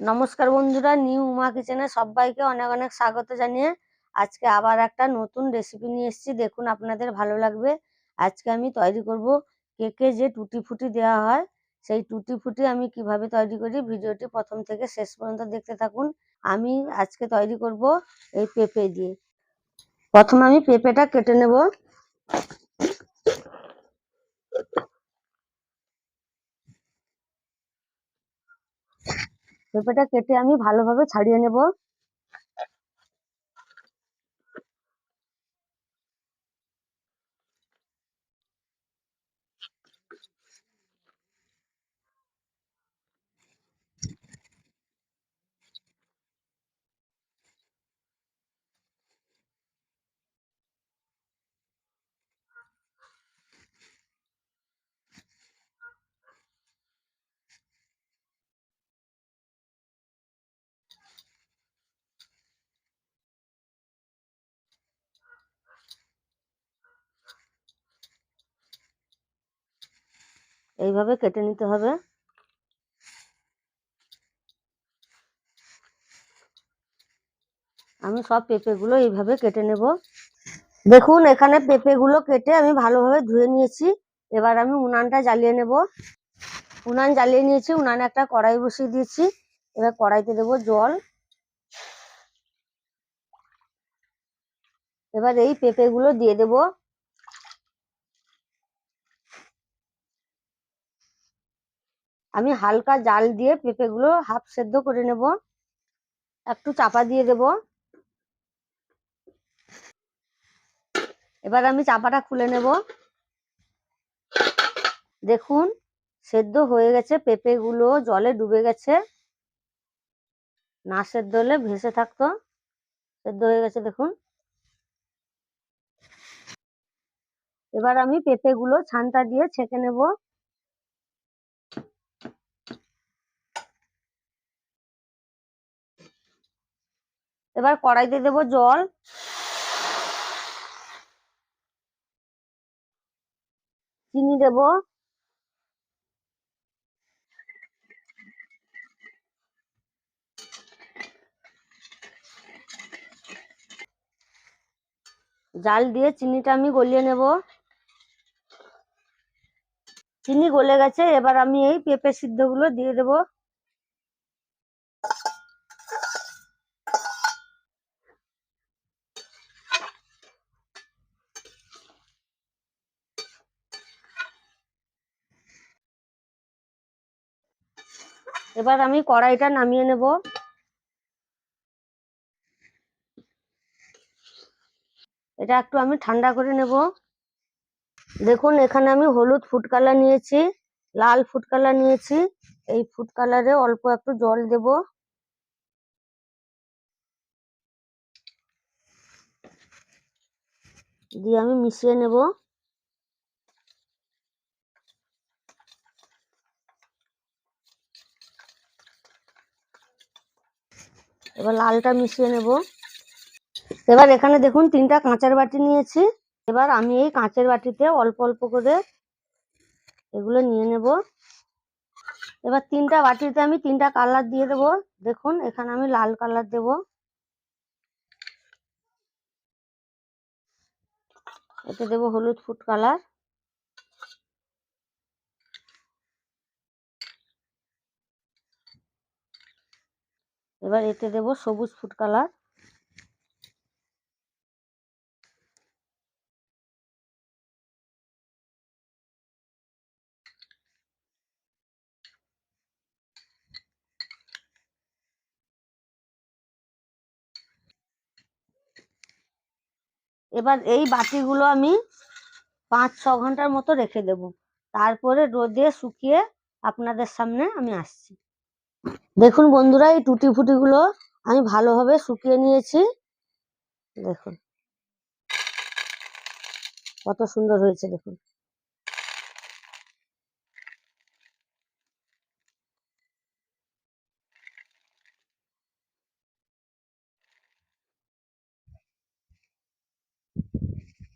নমস্কার বন্ধুরা, নিউ উমা কিচেনে সবাইকে অনেক অনেক স্বাগত জানিয়ে আজকে আবার একটা নতুন রেসিপি নিয়ে এসেছি। দেখুন আপনাদের ভালো লাগবে। আজকে আমি তৈরি করব কেকে যে টুটি ফুটি দেওয়া হয়, সেই টুটি ফুটি আমি কীভাবে তৈরি করি ভিডিওটি প্রথম থেকে শেষ পর্যন্ত দেখতে থাকুন। আমি আজকে তৈরি করব এই পেঁপে দিয়ে। প্রথমে আমি পেঁপেটা কেটে নেব। পেঁপেটা কেটে আমি ভালোভাবে ছাড়িয়ে নেব। এইভাবে কেটে নিতে হবে। আমি সব পেঁপেগুলো এইভাবে কেটে নেব। দেখুন, এখানে পেঁপেগুলো কেটে আমি ভালোভাবে ধুয়ে নিয়েছি। এবার আমি উনানটা জ্বালিয়ে নেব। উনান জ্বালিয়ে নিয়েছি, উনানে একটা কড়াই বসিয়ে দিয়েছি। এবার কড়াইতে দেবো জল। এবার এই পেঁপেগুলো দিয়ে দেব। আমি হালকা জাল দিয়ে পেঁপেগুলো হাফ সেদ্ধ করে নেব। একটু চাপা দিয়ে দেব। এবার আমি চাপাটা খুলে নেব। দেখুন, সেদ্ধ হয়ে গেছে, পেঁপেগুলো জলে ডুবে গেছে। না সেদ্ধ হলে ভেসে থাকতো। সেদ্ধ হয়ে গেছে, দেখুন। এবার আমি পেঁপেগুলো ছানটা দিয়ে ছেঁকে নেব। এবার কড়াইতে দেব জল। চিনি দেব। জাল দিয়ে চিনিটা আমি গলিয়ে নেব। চিনি গলে গেছে, এবার আমি এই পেঁপে সিদ্ধগুলো দিয়ে দেব। এবার আমি কড়াইটা নামিয়ে নেব। এটা একটু আমি ঠান্ডা করে নেব। দেখুন, এখানে আমি হলুদ ফুড কালার নিয়েছি, লাল ফুড কালার নিয়েছি। এই ফুড কালারে অল্প একটু জল দেব। দিয়ে আমি মিশিয়ে নেব। এবার লালটা মিশিয়ে নেব। এবার এখানে দেখুন তিনটা কাঁচের বাটি নিয়েছি। এবার আমি এই কাঁচের বাটিতে অল্প অল্প করে এগুলো নিয়ে নেব। এবার তিনটা বাটিতে আমি তিনটা কালার দিয়ে দেব। দেখুন, এখানে আমি লাল কালার দেব। এতে দেব হলুদ ফুড কালার। এবার এতে দেব সবুজ ফুড কালার। এবার এই বাটিগুলো আমি পাঁচ, ছ ঘণ্টার মতো রেখে দেব। তারপরে রোদে শুকিয়ে আপনাদের সামনে আমি আসছি। দেখুন বন্ধুরা এই টুটি গুলো আমি ভালোভাবে শুকিয়ে নিয়েছি। দেখুন। কত সুন্দর হয়েছে দেখুন।